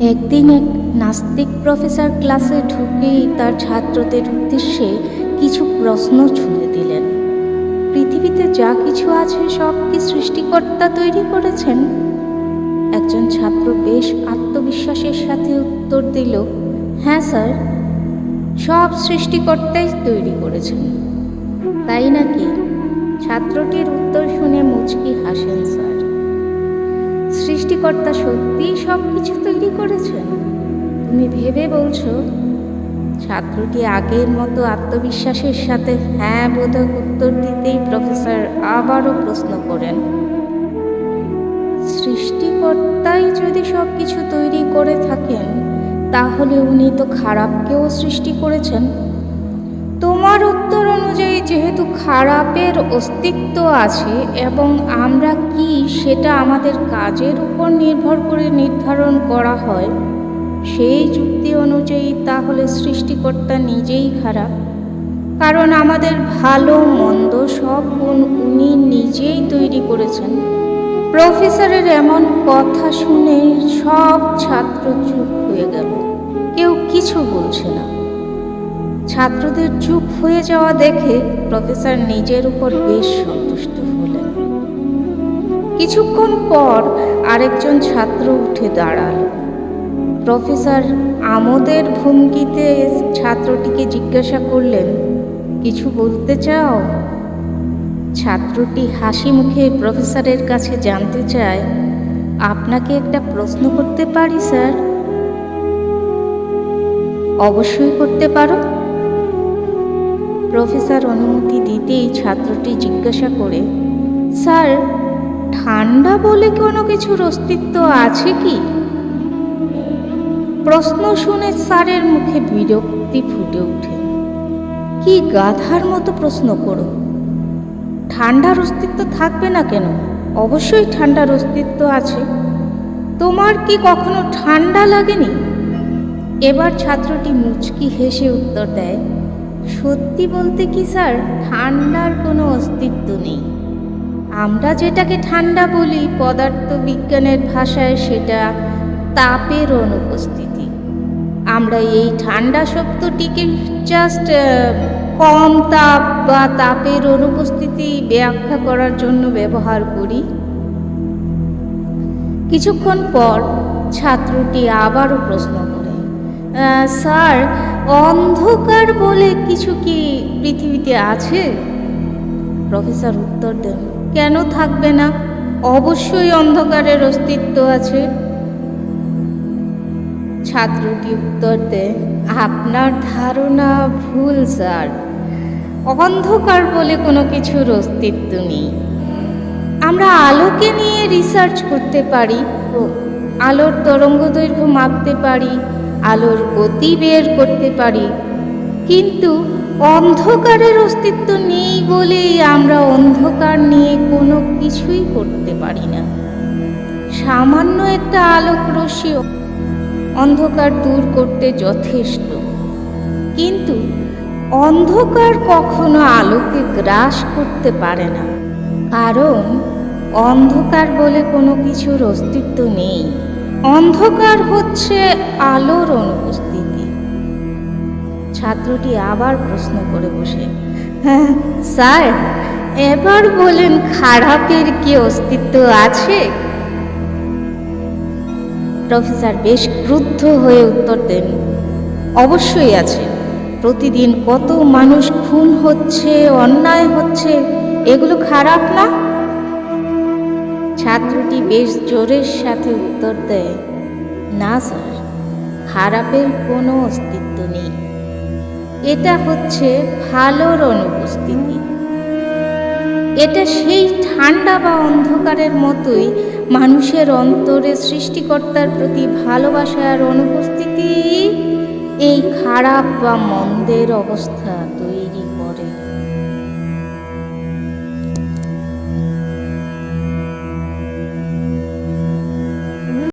একদিন এক নাস্তিক প্রফেসর ক্লাসে ঢুকেই তার ছাত্রদের উদ্দেশ্যে কিছু প্রশ্ন ছুঁড়ে দিলেন। পৃথিবীতে যা কিছু আছে সব কি সৃষ্টিকর্তা তৈরি করেছেন? একজন ছাত্র বেশ আত্মবিশ্বাসের সাথে উত্তর দিল হ্যাঁ স্যার, সব সৃষ্টিকর্তাই তৈরি করেছেন। তাই নাকি? ছাত্রটির উত্তর শুনে মুচকি হাসেন, স্যার। সৃষ্টিকর্তা সত্যিই সব কিছু তৈরি করেছেন। তুমি ভেবে বলছো, ছাত্রটি আগের মতো আত্মবিশ্বাসের সাথে হ্যাঁ বোধক উত্তর দিতেই প্রফেসর আবারও প্রশ্ন করেন। সৃষ্টিকর্তাই যদি সব কিছু তৈরি করে থাকেন, তাহলে উনি তো খারাপকেও সৃষ্টি করেছেন। তোমার উত্তর অনুযায়ী যেহেতু খারাপের অস্তিত্ব আছে এবং আমরা কি সেটা আমাদের কাজের উপর নির্ভর করে নির্ধারণ করা হয়, সেই যুক্তি অনুযায়ী তাহলে সৃষ্টিকর্তা নিজেই খারাপ। কারণ আমাদের ভালো মন্দ সব গুণ উনি নিজেই তৈরি করেছেন। প্রফেসরের এমন কথা শুনে সব ছাত্র চুপ হয়ে গেল। কেউ কিছু বলছে না। ছাত্রদের চুপ হয়ে যাওয়া দেখে প্রফেসর নিজের উপর বেশ সন্তুষ্ট হলেন। কিছুক্ষণ পর আরেকজন ছাত্র উঠে দাঁড়াল। প্রফেসর আমোদের ভঙ্গিতে ছাত্রটিকে জিজ্ঞাসা করলেন, কিছু বলতে চাও? ছাত্রটি হাসি মুখে প্রফেসরের কাছে জানতে চায়, আপনাকে একটা প্রশ্ন করতে পারি, স্যার? অবশ্যই করতে পারো। প্রফেসর অনুমতি দিতেই ছাত্রটি জিজ্ঞাসা করে, স্যার, ঠান্ডা বলে কোনো কিছুর অস্তিত্ব আছে কি? প্রশ্ন শুনে স্যারের মুখে বিরক্তি ফুটে ওঠে। কি গাধার মতো প্রশ্ন করো। ঠান্ডার অস্তিত্ব থাকবে না কেন? অবশ্যই ঠান্ডার অস্তিত্ব আছে। তোমার কি কখনো ঠান্ডা লাগেনি? এবার ছাত্রটি মুচকি হেসে উত্তর দেয় সত্যি বলতে কি স্যার? ঠান্ডার কোনো অস্তিত্ব নেই। আমরা যেটাকে ঠান্ডা বলি পদার্থ বিজ্ঞানের ভাষায় সেটা তাপের অনুপস্থিতি। আমরা এই ঠান্ডা শব্দটিকে জাস্ট কম তাপ বা তাপের অনুপস্থিতি ব্যাখ্যা করার জন্য ব্যবহার করি। কিছুক্ষণ পর ছাত্রটি আবারও প্রশ্ন করে "আহ, স্যার, অন্ধকার বলে কিছু কি পৃথিবীতে আছে? প্রফেসর উত্তর দেন, কেন থাকবে না? অবশ্যই অন্ধকারের অস্তিত্ব আছে। ছাত্রটি উত্তর দেয় আপনার ধারণা ভুল, স্যার। অন্ধকার বলে কোনো কিছুর অস্তিত্ব নেই। আমরা আলোকে নিয়ে রিসার্চ করতে পারি আলোর তরঙ্গ দৈর্ঘ্য মাপতে পারি আলোর গতি বের করতে পারি। কিন্তু অন্ধকারের অস্তিত্ব নেই বলেই আমরা অন্ধকার নিয়ে কোনো কিছুই করতে পারি না। সামান্য একটা আলোক রশ্মি অন্ধকার দূর করতে যথেষ্ট। কিন্তু অন্ধকার কখনো আলোকে গ্রাস করতে পারে না। কারণ অন্ধকার বলে কোনো কিছুর অস্তিত্ব নেই। অন্ধকার হচ্ছে আলোর অনুপস্থিতি। ছাত্রটি আবার প্রশ্ন করে বসে "হ্যাঁ, স্যার এবার বলেন খারাপের কি অস্তিত্ব আছে? প্রফেসর বেশ ক্রুদ্ধ হয়ে উত্তর দেন অবশ্যই আছে। প্রতিদিন কত মানুষ খুন হচ্ছে অন্যায় হচ্ছে এগুলো খারাপ না? ছাত্রটি বেশ জোরের সাথে উত্তর দেয়, না স্যার খারাপের কোনো অস্তিত্ব নেই। এটা হচ্ছে ভালোর অনুপস্থিতি। এটা সেই ঠান্ডা বা অন্ধকারের মতোই মানুষের অন্তরে সৃষ্টিকর্তার প্রতি ভালোবাসার অনুপস্থিতি এই খারাপ বা মন্দের অবস্থা তৈরি